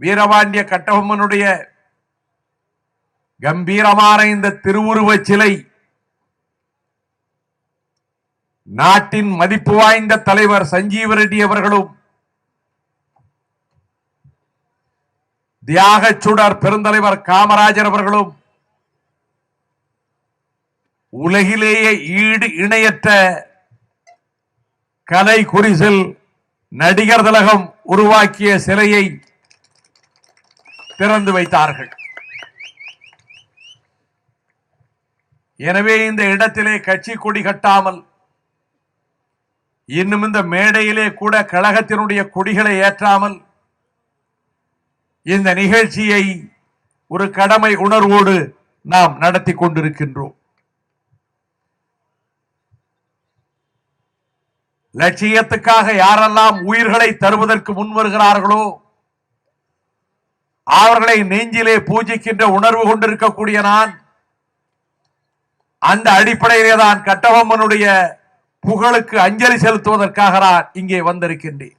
வீரபாண்டிய கட்டபொம்மனுடைய கம்பீரமான இந்த திருவுருவச் சிலை நாட்டின் மதிப்பு வாய்ந்த தலைவர் சஞ்சீவ ரெட்டி அவர்களும் தியாகச் சுடர் பெருந்தலைவர் காமராஜர் அவர்களும் உலகிலேயே ஈடு இணையற்ற கலை குறிசில் நடிகர் திலகம் உருவாக்கிய சிலையை திறந்து வைத்தார்கள். எனவே இந்த இடத்திலே கட்சி கொடி கட்டாமல் இன்னும் இந்த மேடையிலே கூட கழகத்தினுடைய கொடிகளை ஏற்றாமல் இந்த நிகழ்ச்சியை ஒரு கடமை உணர்வோடு நாம் நடத்தி கொண்டிருக்கின்றோம். லட்சியத்துக்காக யாரெல்லாம் உயிர்களை தருவதற்கு முன் வருகிறார்களோ அவர்களை நெஞ்சிலே பூஜிக்கின்ற உணர்வு கொண்டிருக்கக்கூடிய நான் அந்த அடிப்படையிலே தான் கட்டபொம்மனுடைய புகழுக்கு அஞ்சலி செலுத்துவதற்காக நான் இங்கே வந்திருக்கின்றேன்.